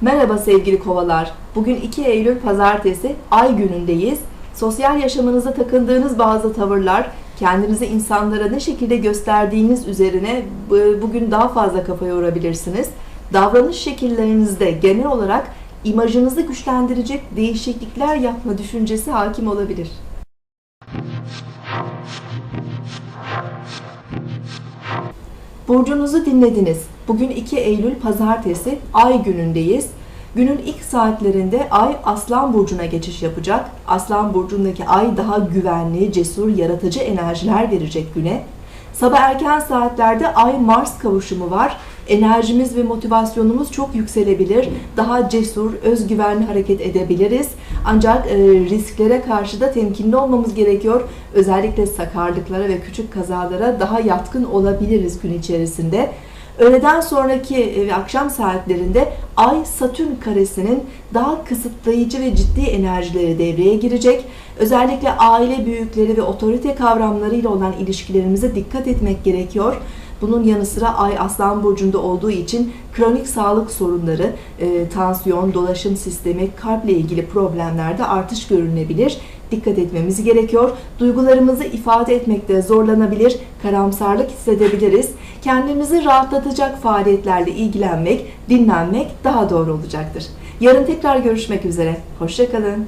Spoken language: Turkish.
Merhaba sevgili kovalar. Bugün 2 Eylül Pazartesi, ay günündeyiz. Sosyal yaşamınıza takındığınız bazı tavırlar, kendinizi insanlara ne şekilde gösterdiğiniz üzerine bu- bugün daha fazla kafa yorabilirsiniz. Davranış şekillerinizde genel olarak imajınızı güçlendirecek değişiklikler yapma düşüncesi hakim olabilir. Burcunuzu dinlediniz. Bugün 2 Eylül Pazartesi, Ay günündeyiz. Günün ilk saatlerinde Ay Aslan Burcu'na geçiş yapacak. Aslan Burcu'ndaki Ay daha güvenli, cesur, yaratıcı enerjiler verecek güne. Sabah erken saatlerde Ay-Mars kavuşumu var. Enerjimiz ve motivasyonumuz çok yükselebilir. Daha cesur, özgüvenli hareket edebiliriz. Ancak e, risklere karşı da temkinli olmamız gerekiyor. Özellikle sakarlıklara ve küçük kazalara daha yatkın olabiliriz gün içerisinde. Öğleden sonraki e, ve akşam saatlerinde Ay Satürn karesinin daha kısıtlayıcı ve ciddi enerjileri devreye girecek. Özellikle aile büyükleri ve otorite kavramlarıyla olan ilişkilerimize dikkat etmek gerekiyor. Bunun yanı sıra Ay Aslan Burcu'nda olduğu için kronik sağlık sorunları, e, tansiyon, dolaşım sistemi, kalple ilgili problemlerde artış görülebilir. Dikkat etmemiz gerekiyor. Duygularımızı ifade etmekte zorlanabilir, karamsarlık hissedebiliriz. Kendimizi rahatlatacak faaliyetlerle ilgilenmek, dinlenmek daha doğru olacaktır. Yarın tekrar görüşmek üzere. Hoşçakalın.